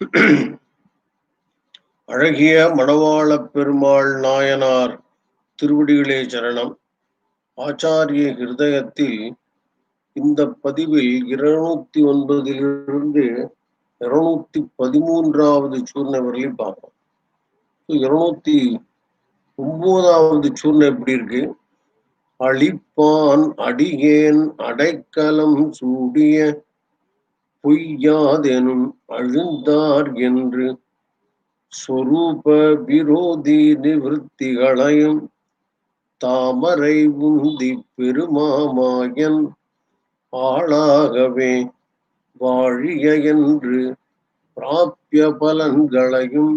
அழகிய மணவாளப் பெருமாள் நாயனார் திருவடிகளே சரணம். ஆச்சாரிய ஹிருதயத்தில் இந்த பதிவில் இருநூத்தி ஒன்பதிலிருந்து இருநூத்தி பதிமூன்றாவது சூர்ணை வரலையும் பார்ப்போம். இருநூத்தி ஒன்பதாவது சூர்ணை எப்படி இருக்கு? அழிப்பான் அடியேன் அடைக்கலம் சூடிய பொய்யாதெனும் அழுந்தார் என்று சொரூப விரோதி நிவர்த்திகளையும் தாமரை உந்தி பெருமாமாயன் ஆளாகவே வாழிய என்று பிராப்பிய பலன்களையும்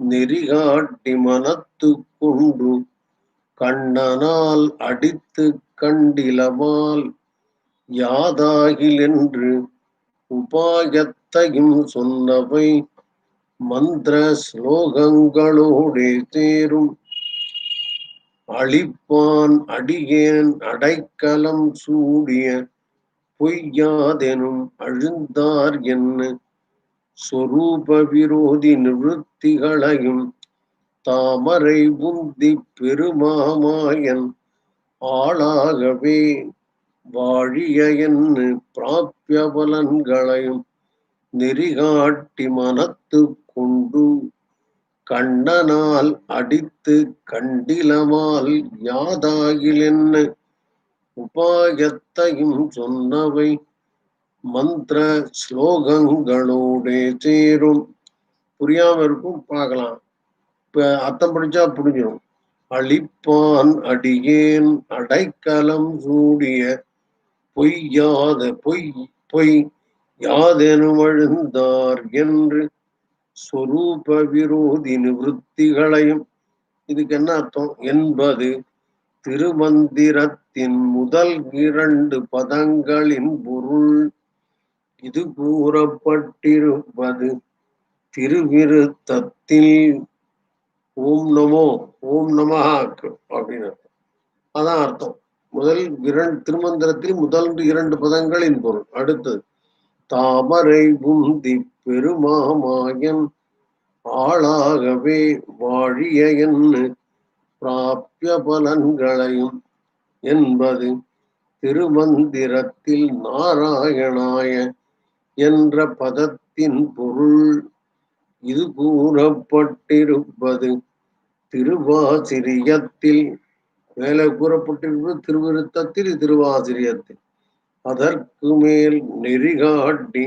நெறிகாட்டி மனத்து கொண்டு கண்ணனால் அடித்து கண்டிலமால் யாதாகில் என்று உபாயத்தையும் சொன்னவை மந்திர ஸ்லோகங்களோடே தேரும். அழிப்பான் அடியேன் அடைக்கலம் சூடிய பொய்யாதெனும் அழுந்தார் என்ன? சொரூப விரோதி நிவൃத்திகளையும் தாமரை புந்தி பெருமாமாயன் ஆளாகவே வாழிய என்று பிராபிய பலன்களையும் நெறிகாட்டி மனத்து கொண்டு கண்டனால் அடித்து கண்டிலமால் யாதாகில் என்ன உபாயத்தையும் சொன்னவை மந்திர ஸ்லோகங்களோடே சேரும். புரியாம இருக்கும் பார்க்கலாம். இப்ப அத்தம் படிச்சா புரிஞ்சிடும் அழிப்பான் அடியேன் அடைக்கலம் சூடிய பொய்யாத பொய் பொய் யாதெனும் அழுந்தார் என்று சொரூப விரோதி நிவத்திகளையும் இதுக்கு என்ன அர்த்தம்? என்பது திருமந்திரத்தின் முதல் இரண்டு பதங்களின் பொருள். இது கூறப்பட்டிருப்பது திருவிருத்தத்தில் ஓம் நமோ ஓம் நமஹா அப்படின்னு அர்த்தம். அதான் அர்த்தம். முதல் இரண்டு திருமந்திரத்தில் முதல் இரண்டு பதங்களின் பொருள். அடுத்து தாமரை புந்தி பெருமாமாயன் ஆளாகவே வாழிய என்று பிராபிய பலன்களையும் என்பது திருமந்திரத்தில் நாராயணாய என்ற பதத்தின் பொருள். இது கூறப்பட்டிருப்பது திருவாசிரியத்தில் மேலே கூறப்பட்டிருப்பது திருவிருத்தத்தில் திருவாசிரியத்தில் அதற்கு மேல் நெறிகாட்டி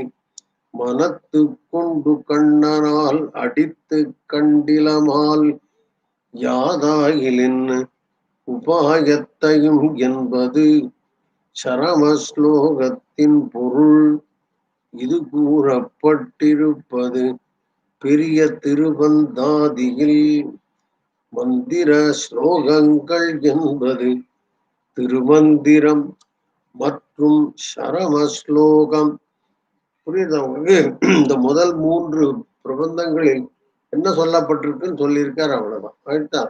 மனத்து கொண்டு கண்ணனால் அடித்து கண்டிலமால் யாதாகிலின் உபாயத்தையும் என்பது சரம ஸ்லோகத்தின் பொருள். இது கூறப்பட்டிருப்பது பெரிய திருவந்தாதியில் மந்திர ஸ்லோகங்கள் என்பது திருமந்திரம் மற்றும் சரம ஸ்லோகம் புரியுது உங்களுக்கு? இந்த முதல் மூன்று பிரபந்தங்களில் என்ன சொல்லப்பட்டிருக்குன்னு சொல்லியிருக்கார் அவ்வளவுதான். அடுத்தா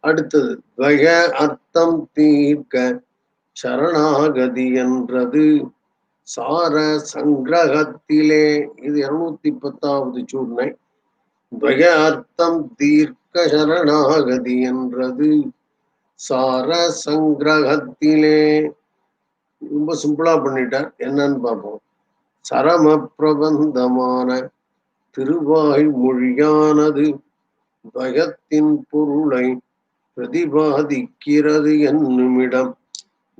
அடுத்தது துவய அர்த்தம் தீர்க்க சரணாகதி என்றது. சார சங்கிரகத்திலே இது இருநூத்தி பத்தாவது சூர்ணை. துவய அர்த்தம் தீர்க்க சரணாகதி என்றது. சார சங்கிரகத்திலே ரொம்ப சிம்பிளா பண்ணிட்டார். என்னன்னு பார்ப்போம். சரம பிரபந்தமான திருவாய் மொழியானது பயத்தின் பொருளை பிரதிபாதிக்கிறது என்னுமிடம்.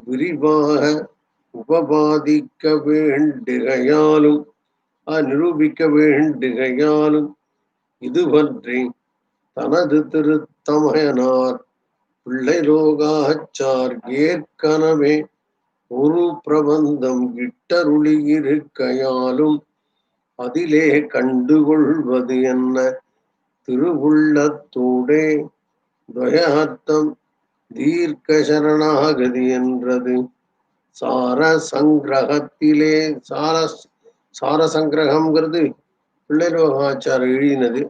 விரிவாக உபபாதிக்க வேண்டுகையாலும் நிரூபிக்க வேண்டுகையாலும் இதுவன்றி தனது திருத்தமயனார் பிள்ளை லோகாச்சார் ஏற்கனவே ஒரு பிரபந்தம் கிட்டருளியிருக்கையாலும் அதிலே கண்டுகொள்வது என்ன? திருவுள்ளத்தோடே துவயார்த்தம் தீர்க்க சரணாகதி என்றது. சார சங்கிரகத்திலே சார சார சங்கிரகம்ங்கிறது பிள்ளைலோகாச்சார் எழுதினது.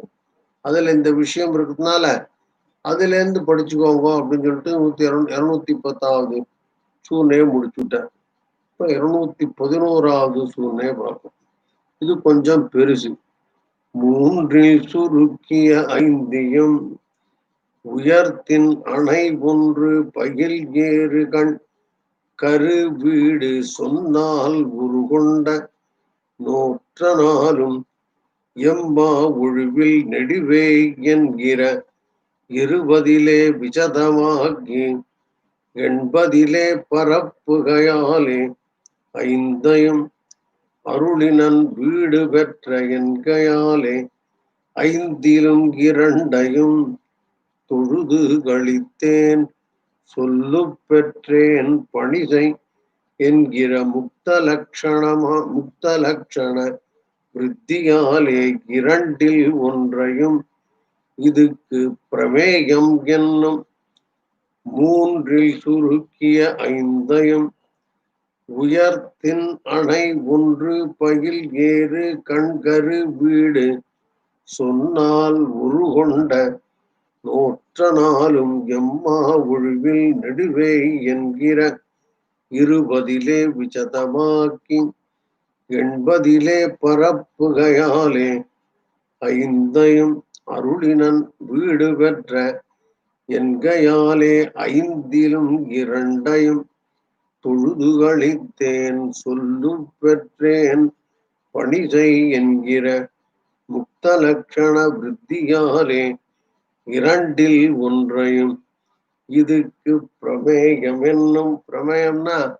அதுல இந்த விஷயம் இருக்கிறதுனால அதுல இருந்து படிச்சுக்கோங்க அப்படின்னு சொல்லிட்டு நூத்தி இருநூத்தி பத்தாவது சூழ்நிலையை முடிச்சுட்டேன். இப்போ இருநூத்தி பதினோராவது சூழ்நிலையை பார்ப்போம். இது கொஞ்சம் பெருசு. மூன்றில் சுருக்கிய ஐந்தியம் உயர்த்தின் அணை ஒன்று பயில் ஏறு கண் கரு வீடு சொன்னால் உருகொண்ட நோற்ற நாளும் எம்மா ஒழுவில் நெடுவே என்கிற இருபதிலே விஜதமாகி எண்பதிலே பரப்புகையாலே ஐந்தையும் அருளினன் வீடு பெற்ற என்கையாலே ஐந்திலும் இரண்டையும் தொழுது கழித்தேன் சொல்லு பெற்றேன் பணிசை என்கிற முக்த லட்சணமா முக்த லட்சண விருத்தியாலே இரண்டில் ஒன்றையும் இதுக்கு பிரமேயம் என்னும் மூன்றில் சுருக்கிய ஐந்தையும் உயர்த்தின் அணை ஒன்று பயில் ஏறு கண்கரு வீடு சொன்னால் உருகொண்ட நோற்ற நாளும் எம்மா ஒழுவில் நெடுவே என்கிற இருபதிலே விசதமாக்கி எண்பதிலே பரப்புகையாலே ஐந்தையும் அருளினன் வீடு பெற்ற என்கையாலே ஐந்திலும் இரண்டையும் தொழுதுகளித்தேன் சொல்லு பெற்றேன் பணிசை என்கிற முக்த லட்சண விருத்தியாலே இரண்டில் ஒன்றையும். இதுக்கு பிரமேயம் என்னும் பிரமேயம்னா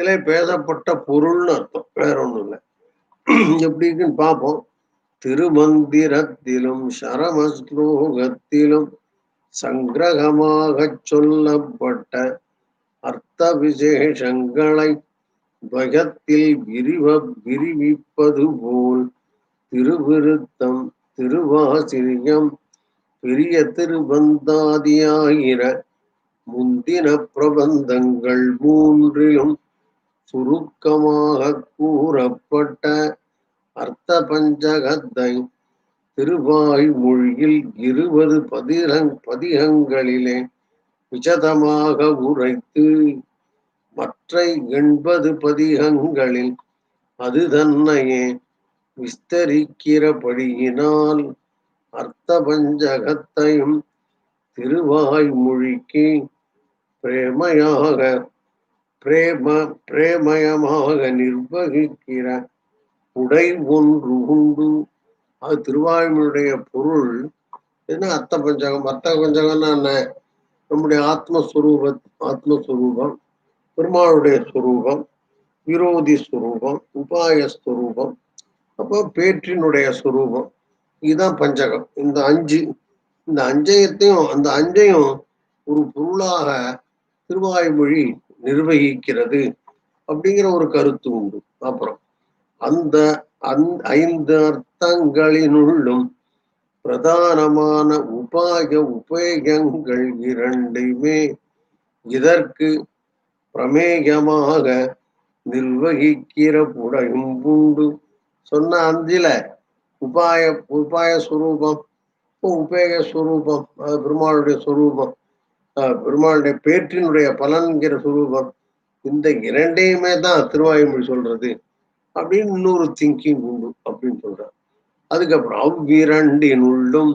இதிலே பேசப்பட்ட பொருள்னு அர்த்தம். வேற ஒண்ணும் இல்லை. எப்படி இருக்குன்னு பார்ப்போம். திருமந்திரத்திலும் சரம ஸ்லோகத்திலும் சங்கிரகமாக சொல்லப்பட்ட அர்த்த விசேஷங்களை துவயத்தில் விரிவ விரிவிப்பது போல் திருவிருத்தம் திருவாசிரியம் பெரிய திருபந்தாதியாகிற முந்தின பிரபந்தங்கள் மூன்றிலும் சுருக்கமாக கூறப்பட்ட அர்த்த பஞ்சகத்தை திருவாய்மொழியில் இருபது பதிரங் பதிகங்களிலே விசதமாக உரைத்து மற்ற எண்பது பதிகங்களில் அது தன்னையே விஸ்தரிக்கிறபடியினால் அர்த்த பஞ்சகத்தையும் திருவாய்மொழிக்கு பிரேமையாக பிரேம பிரேமயமாக நிர்வகிக்கிற உடை ஒன்று உண்டு. அது திருவாய்மொழியுடைய பொருள். என்ன அர்த்த பஞ்சகம்? அர்த்த பஞ்சகம்னா என்ன? நம்முடைய ஆத்மஸ்வரூப ஆத்மஸ்வரூபம் பெருமாளுடைய ஸ்வரூபம் விரோதி ஸ்வரூபம் உபாய ஸ்வரூபம் அப்போ பேற்றினுடைய ஸ்வரூபம். இதுதான் பஞ்சகம். இந்த அஞ்சு இந்த அஞ்சயத்தையும் அந்த அஞ்சையும் ஒரு பொருளாக திருவாய்மொழி நிர்வகிக்கிறது அப்படிங்கிற ஒரு கருத்து உண்டு. அப்புறம் அந்த அந் ஐந்து அர்த்தங்களினுள்ளும் பிரதானமான உபாய உபயோகங்கள் இரண்டுமே இதற்கு பிரமேயமாக நிர்வகிக்கிற புடையும் உண்டு. சொன்ன அஞ்சில உபாய உபாய சுரூபம் உபயோக சுரூபம் அது பெருமாளுடைய சுரூபம் பெருமாளுடைய பேற்றினுடைய பலன்கிற சுரூபம் இந்த இரண்டையுமே தான் திருவாயுமொழி சொல்றது அப்படின்னு இன்னொரு திங்கிங் உண்டு அப்படின்னு சொல்றார். அதுக்கப்புறம் அவ்விரண்டினுள்ளும்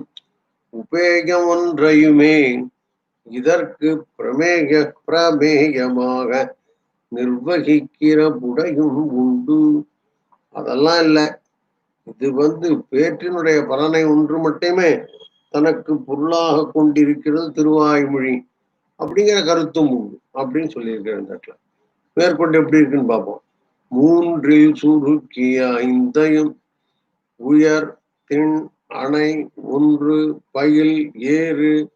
உபேகம் ஒன்றையுமே இதற்கு பிரமேக பிரமேயமாக நிர்வகிக்கிற புடையும் உண்டு. அதெல்லாம் இல்லை. இது வந்து பேற்றினுடைய பலனை ஒன்று மட்டுமே தனக்கு பொருளாக கொண்டிருக்கிறது திருவாய்மொழி. அப்படிங்கிற கருத்தும் உண்டு. அப்படின்னு சொல்லியிருக்கிறேன் இந்த இடத்துல. மேற்கொண்டு எப்படி இருக்குன்னு பார்ப்போம். மூன்றில் சுருக்கிய ஐந்தையும் உயர் திண் அணை ஒன்று பயில் ஏறு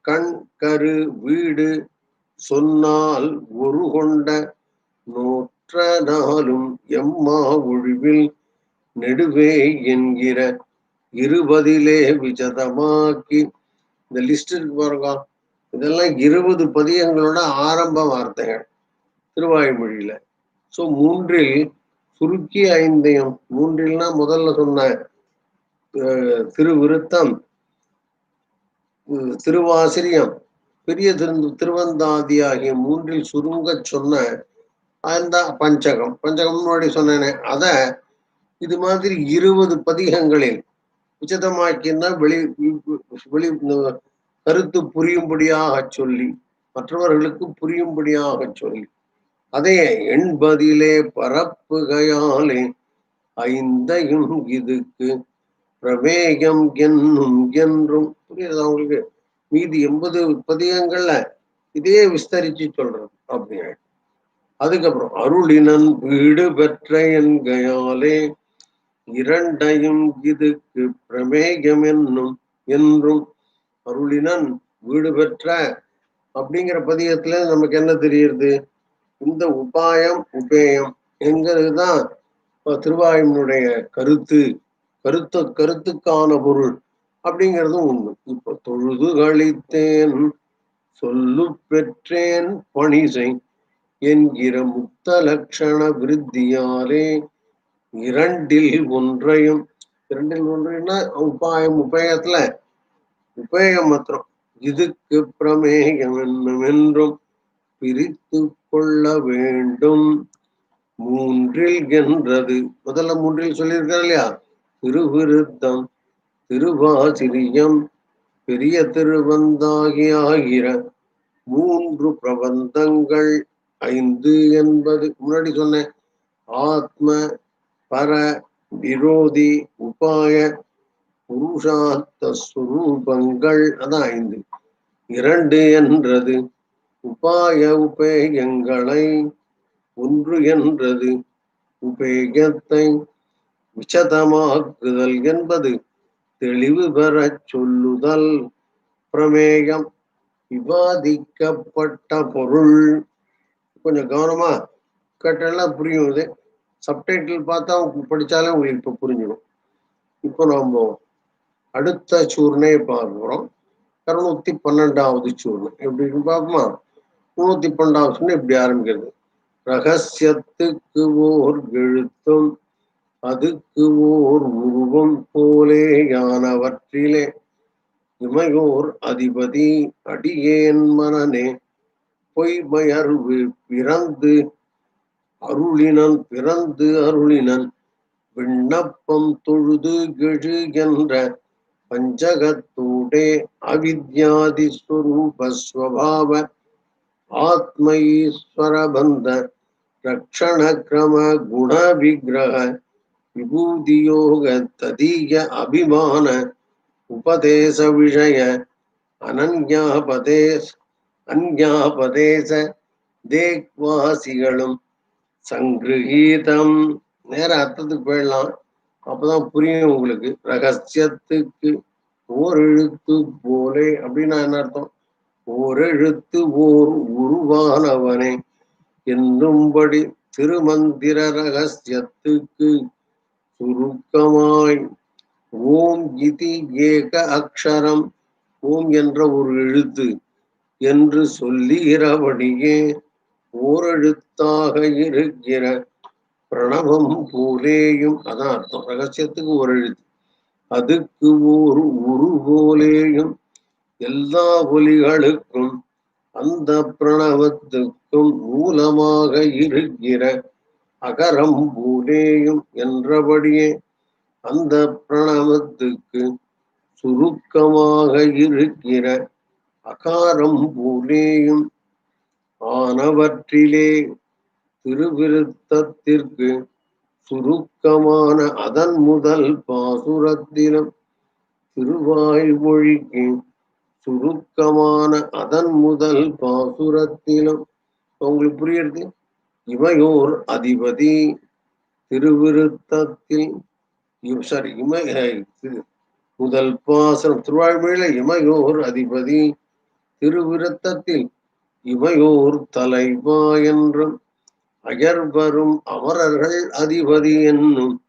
கண் கரு வீடு சொன்னால் ஒரு கொண்ட நோற்ற நாளும் எம்மா ஒழிவில் நெடுவே என்கிற இருபதிலே விஜதமாக்கி இந்த லிஸ்ட் இருக்கு பாருங்க. இதெல்லாம் இருபது பதியங்களோட ஆரம்ப வார்த்தைகள் திருவாய்மொழியில. சோ மூன்றில் சுருக்கி ஐந்தையும். மூன்றில்னா முதல்ல சொன்ன திருவிருத்தம் திருவாசிரியம் பெரிய திரு திருவந்தாதி ஆகிய மூன்றில் சுருங்க சொன்ன அந்த பஞ்சகம். பஞ்சகம் முன்னாடி சொன்னேனே அத இது மாதிரி இருபது பதிகங்களில் உச்சிதமாக்கினா வெளி வெளி கருத்து புரியும்படியாக சொல்லி மற்றவர்களுக்கு புரியும்படியாக சொல்லி. அதே எண்பதிலே பரப்புகையாலே ஐந்தையும் இதுக்கு பிரமேயம் என்னும் என்றும் புரியுதா உங்களுக்கு? மீதி எண்பது பதிகங்கள்ல இதே விஸ்தரிச்சு சொல்றது அப்படின்னு அதுக்கப்புறம் அருளினன் வீடு பெற்ற என்கையாலே இரண்டையும் இதுக்கு பிரமேயம் என்னும் என்றும் அருளினன் வீடு பெற்ற அப்படிங்கிற பதியத்துல நமக்கு என்ன தெரியுது இந்த உபாயம் உபேயம் எங்கிறதுதான் திருவாயுனுடைய கருத்து கருத்து கருத்துக்கான பொருள் அப்படிங்கிறதும் உண்டு. இப்ப தொழுது கழித்தேன் சொல்லு பெற்றேன் பணிசை என்கிற முத்த லட்சண விருத்தியாலே இரண்டில் ஒன்றையும் இரண்டில் ஒன்றைன்னா உபாயம் உபயத்துல உபயம் இதுக்கு பிரமேயம் என்னும் என்றும் பிரித்து கொள்ள வேண்டும். மூன்றில் என்றது முதல்ல மூன்றில் சொல்லியிருக்காரு இல்லையா? திருவிருத்தம் திருவாசிரியம் பெரிய திருவந்தாகி ஆகிற மூன்று பிரபந்தங்கள் ஐந்து என்பது. முன்னாடி சொன்னேன். ஆத்ம பர விரோதி உபாய புருஷார்த்த சுரூபங்கள். அதான் ஐந்து. இரண்டு என்றது. உபாய உபேயங்களை. ஒன்று என்றது. உபேயத்தை விசதமாக்குதல் என்பது. தெளிவு பெறச் சொல்லுதல். பிரமேயம். விவாதிக்கப்பட்ட பொருள். கொஞ்சம் கவனமா. கேட்டெல்லாம் புரியும் இது. சப்டைட்டில் பார்த்தா படித்தாலே உங்களுக்கு இப்போ புரிஞ்சிடும். இப்போ நம்ம அடுத்த சூர்ணே பார்க்கிறோம் இரநூத்தி பன்னெண்டாவது சூர்ணம் எப்படி பார்ப்போமா? முன்னூத்தி பன்னெண்டாவது சூர்ணம் இப்படி ஆரம்பிக்கிறது? ரகசியத்துக்கு ஓர் எழுத்தும் அதுக்கு ஓர் உருவம் போலேயானவற்றிலே இமையோர் அதிபதி அடியேன் மனனே. பொய்மையர்வு பிறந்து அருளினன் பிறந்து அருளினன். விண்ணப்பம் தொழுது கெழு என்ற பஞ்சகத்தூடே அவித்யாதி ஸ்வரூபஸ்வபாவ ஆத்ம ஈஸ்வரபந்த ரக்ஷண கிரம குண விக்கிரக விபூதியோக ததீய அபிமான உபதேச விஷய அனன்யாபதேச அந்யாபதேச தேக்வாசிகளும் சங்கிரகீதம் நேர அர்த்தத்துக்கு போயிடலாம் அப்பதான் புரியும் உங்களுக்கு. ரகசியத்துக்கு ஓர் எழுத்து போலே அப்படின்னா என்ன அர்த்தம்? ஓர் எழுத்து ஓர் உருவானவனே. என்னும்படி திருமந்திர ரகசியத்துக்கு சுருக்கமாய் ஓம் இதி ஏக அக்ஷரம். ஓம் என்ற ஒரு எழுத்து என்று சொல்லுகிறபடியே ஓரெழுத்தாக இருக்கிற பிரணவம் போலேயும் அதான் அர்த்தம் ரகசியத்துக்கு ஒரு எழுத்து. அதுக்கு ஒரு உரு போலேயும் எல்லா ஒலிகளுக்கும் அந்த பிரணவத்துக்கும் மூலமாக இருக்கிற அகரம் போலேயும் என்றபடியே அந்த பிரணவத்துக்கு சுருக்கமாக இருக்கிற அகாரம் போலேயும் ஆனவற்றிலே திருவிருத்தத்திற்கு சுருக்கமான அதன் முதல் பாசுரத்திலும் திருவாய்மொழிக்கு சுருக்கமான அதன் முதல் பாசுரத்திலும் உங்களுக்கு புரியுது இமையோர் அதிபதி திருவிருத்தத்தில் சாரி இமய முதல் பாசனம் திருவாய்மொழியில இமையோர் அதிபதி திருவிருத்தத்தில் இமையோர் தலைவா என்றும் அயர்வரும் அமரர்கள் அதிபதி என்னும்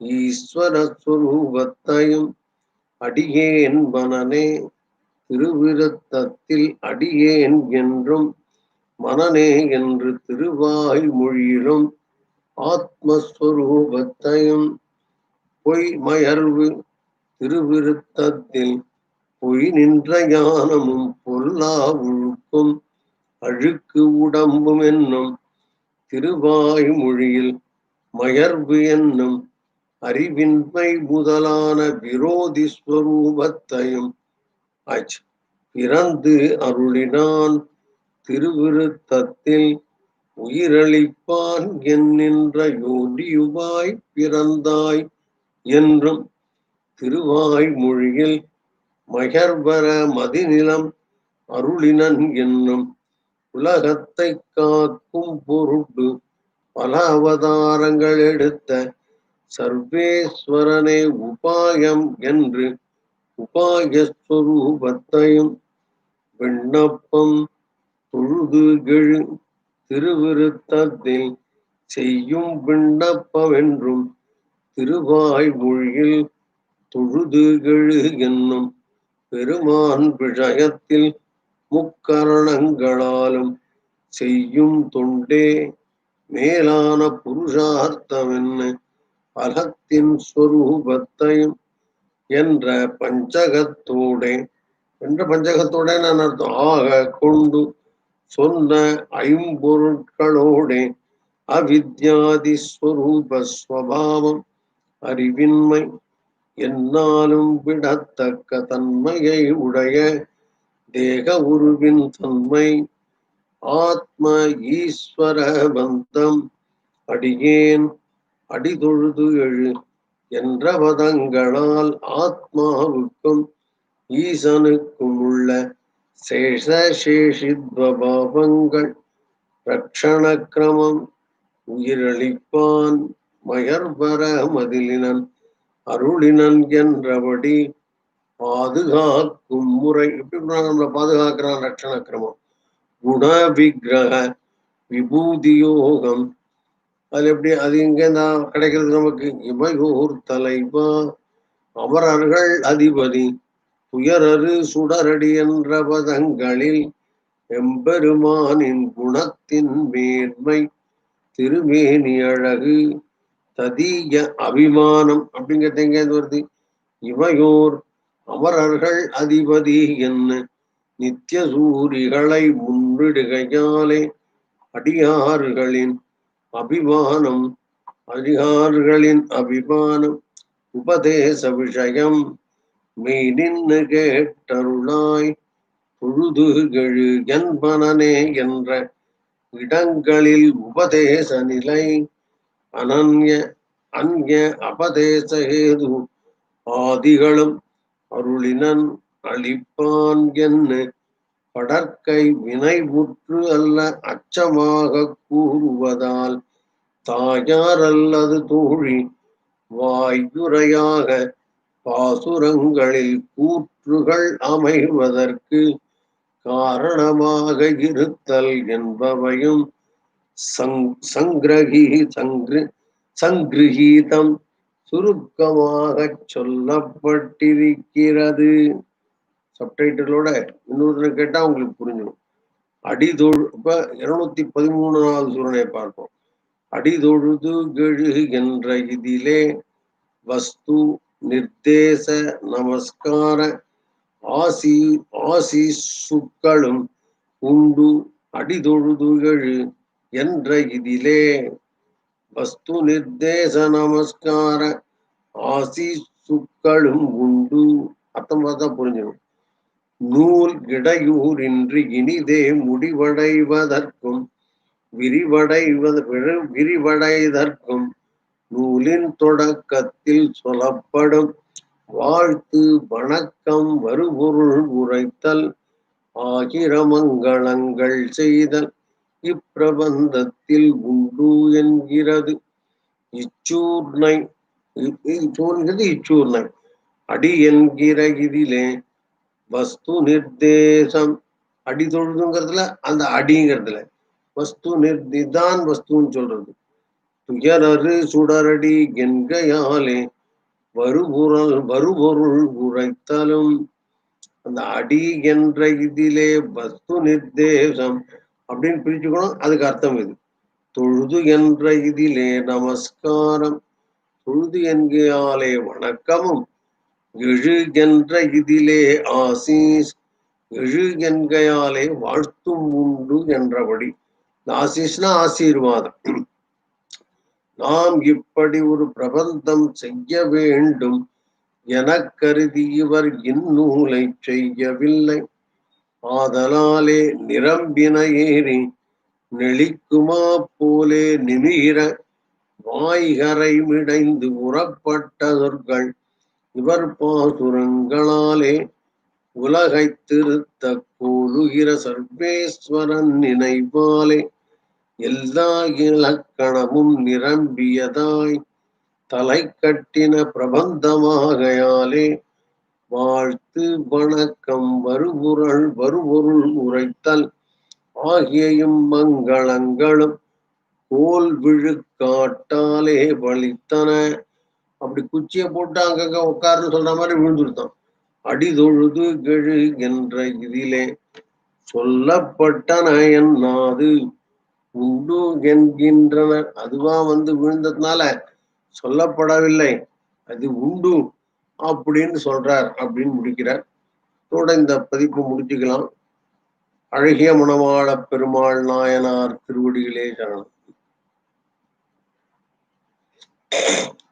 ஈஸ்வர சுரூபத்தையும் அடியேன் மனனே திருவிருத்தத்தில் அடியேன் என்றும் மனனே என்று திருவாய் மொழியிலும் ஆத்மஸ்வரூபத்தையும் பொய் மயர்வு திருவிருத்தத்தில் பொய் நின்ற ஞானமும் பொல்லா ஒழுக்கும் அழுக்கு உடம்பும் என்னும் திருவாய்மொழியில் மயர்வு என்னும் அறிவின்மை முதலான விரோதி ஸ்வரூபத்தையும் அச் பிறந்து அருளினான் திருவிருத்தத்தில் உயிரளிப்பான் என்னின்ற யோடியுவாய் பிறந்தாய் என்றும் திருவாய் மொழியில் மகர்வர மதிநிலம் அருளினன் என்னும் உலகத்தை காக்கும் பொருட்டு பல அவதாரங்கள் எடுத்த சர்வேஸ்வரனே உபாயம் என்று உபாயஸ்வரூபத்தையும் விண்ணப்பம் தொழுது கெழு திருவிருத்தத்தில் செய்யும் விண்ணப்பமென்றும் திருவாய் மொழியில் தொழுது கெழு என்னும் பெருமான் விஷயத்தில் முக்கரணங்களாலும் செய்யும் தொண்டே மேலான புருஷார்த்தமென்ன பலத்தின் ஸ்வரூபத்தையும் என்ற பஞ்சகத்தோடே என்ற பஞ்சகத்தோட நான் அர்த்தம்? ஆக கொண்டு சொன்ன ஐம்பொருட்களோடே அவித்யாதி ஸ்வரூப ஸ்வபாவம் அறிவின்மை என்னாலும் விடத்தக்க தன்மையை உடைய தேக உருவின் தன்மை ஆத்ம ஈஸ்வர பந்தம் அடியேன் அடிதொழுது எழு என்ற பதங்களால் ஆத்மாவுக்கும் ஈசனுக்கும் உள்ள சேஷ சேஷித்வபாவங்கள் ரக்ஷண கிரமம் உயிரளிப்பான் மயர்பர மதிலினன் அருளினன் என்றபடி பாதுகாக்கும் முறை. எப்படி நம்மளை பாதுகாக்கிறான் ரட்சண கிரமம் குண விக்கிரக விபூதி யோகம் அது எப்படி? அது இங்கே தான் கிடைக்கிறது நமக்கு. இமையோர் தலைவா. அமரர்கள் அதிபதி. துயரரு சுடரடி என்ற பதங்களில் எம்பெருமானின் குணத்தின் மேன்மை. திருமேனி அழகு. ததீய அபிமானம். அப்படிங்கிறது எங்கேருந்து வருது? இமையோர் அமரர்கள் அதிபதி என்ன? நித்திய சூரிகளை முன்னிடுகையாலே அடியாறுகளின் அபிமானம் அடியாறுகளின் அபிமானம் உபதேச விஷயம் மெய் நின்று கேட்டருளாய் பொழுது கெழு என்பனனே என்ற இடங்களில் உபதேச நிலை அனன்ய அந்ய அபதேச ஏது ஆதிகளும் அருளினன் அளிப்பான் என்று படற்கை வினைவுற்று அல்ல அச்சமாக கூறுவதால் தாயார் அல்லது தோழி வாயுரையாக பாசுரங்களில் கூற்றுகள் அமைவதற்கு காரணமாக இருத்தல் என்பவையும் சங் சங்கிரகி சங்கிரு சங்கிருஹீதம் சுருக்கமாக சொல்லப்பட்டிருக்கிறது. சப்டைட்டிலோட இன்னொரு கேட்டா உங்களுக்கு புரிஞ்சிடும். அடிதொழு இப்ப இருநூத்தி பதிமூணாவது சூரனை பார்ப்போம். அடிதொழுது கெழுகின்ற என்ற இதிலே வஸ்து நிர்தேச நமஸ்கார ஆசி ஆசி சுக்களும் உண்டு. அடிதொழுதுகள் கெழு என்ற இதிலே வஸ்து நிர்தேச நமஸ்கார ஆசிசுக்களும் உண்டு அர்த்தம் பார்த்தா புரிஞ்சிடும் நூல் இடையூரின்றி இனிதே முடிவடைவதற்கும் விரிவடைவது விரிவடைதற்கும் நூலின் தொடக்கத்தில் சொல்லப்படும் வாழ்த்து வணக்கம் வருபொருள் உரைத்தல் ஆகிரமங்களங்கள் செய்தல் இப்பிரபந்தத்தில் உண்டு என்கிறது. இச்சூர்ணை இ- இச்சூர்ணை. அடி என்கிற இதிலே வஸ்து நிர்தேசம். அடி தொழுதுங்கிறதுல அந்த அடிங்கிறதுல. வஸ்து நிர்திதான் வஸ்துன்னு சொல்றது. துயரரு சுடரடி என்கையாலே வருபொருள் வருபொருள் உரைத்தலும். அந்த அடி என்ற இதிலே வஸ்து நிர்தேசம். அப்படின்னு பிரிச்சுக்கணும் அதுக்கு அர்த்தம் இது. தொழுது என்ற இதிலே நமஸ்காரம். தொழுது என்கையாலே வணக்கமும். எழு என்ற இதிலே ஆசீஸ். எழு என்கையாலே வாழ்த்தும் உண்டு என்றபடி. ஆசீஸ்னா ஆசீர்வாதம். நாம் இப்படி ஒரு பிரபந்தம் செய்ய வேண்டும். எனக் கருதி இவர் இந்நூலை செய்யவில்லை. ஆதலாலே நிரம்பின ஏறி நெளிக்குமா போலே நிமிர வாய்கரை மிடைந்து உறப்பட்டதர்கள் இவர் பாசுரங்களாலே உலகை திருத்த கூழுகிற சர்வேஸ்வரன் நினைவாலே எல்லா இலக்கணமும் நிரம்பியதாய் தலை கட்டின பிரபந்தமாகையாலே வாழ்த்து வணக்கம் வருபொருள் வருபொருள் உரைத்தல் ஆகியும் மங்களங்களும் கோல் விழுக்காட்டாலே வலித்தன. அப்படி குச்சியை போட்டு அங்கங்க உட்காருன்னு சொல்ற மாதிரி விழுந்துருத்தான் அடிதொழுது கெழு என்ற இதிலே சொல்லப்பட்டன என்னாது? உண்டு என்கின்றனர் அதுவா வந்து விழுந்ததுனால சொல்லப்படவில்லை. அது உண்டு. அப்படின்னு சொல்றார் அப்படின்னு முடிக்கிறார். இதோட இந்த பதிப்பு முடிச்சுக்கலாம். அழகிய மணவாள பெருமாள் நாயனார் திருவடிகளே சரணம்.